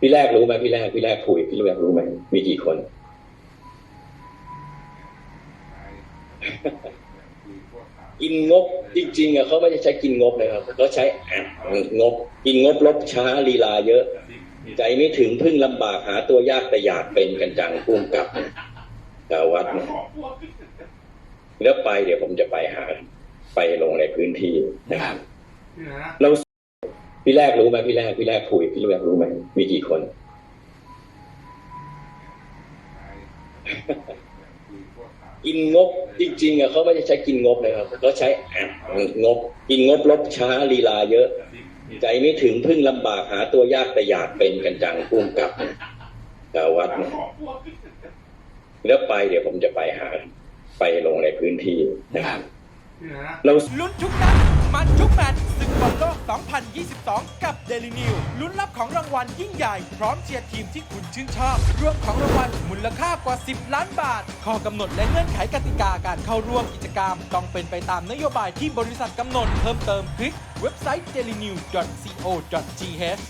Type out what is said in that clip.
พี่แรกรู้ไหมพี่แรกพี่แรกคุยพี่แรกรู้ไหมมีกี่คนกินงบจริงๆอะเขาไม่ได้ใช้กินงบนะครับเขาใช้แอบงบ กินงบลบช้าลีลาเยอะ ใจไม่ถึงพึ่งลำบากหาตัวยากแต่อยากเป็นกันจังพุ่มกับกาวัดเนี่ยแล้วไปเดี๋ยวผมจะไปหา ไปลงในพื้นที่นะครับเรา พี่แรกรู้ไหมพี่แรกพี่แรกคุยพี่แรกรู้ไหมมีกี่คนกินงบจริงๆอะเขาไม่ได้ใช้กินงบนะครับเขาใช้แอบงบ กินงบลบช้าลีลาเยอะ ใจไม่ถึงพึ่งลำบากหาตัวยากแต่อยากเป็นกันจังพุ่มกับกาวัดเนี่ยแล้วไปเดี๋ยวผมจะไปหา ไปลงในพื้นที่นะครับเราลุ้นทุกนัดมันทุกแมตช์ศึกบอลโลก 2022 กับ Daily New ลุ้นรับของรางวัลยิ่งใหญ่ พร้อมเชียร์ทีมที่คุณชื่นชอบ รวมของรางวัลมูลค่ากว่า 10 ล้านบาท ข้อกำหนดและเงื่อนไขกติกาการเข้าร่วมกิจกรรม ต้องเป็นไปตามนโยบายที่บริษัทกำหนด เพิ่มเติมคลิกเว็บไซต์ dailynew.co.th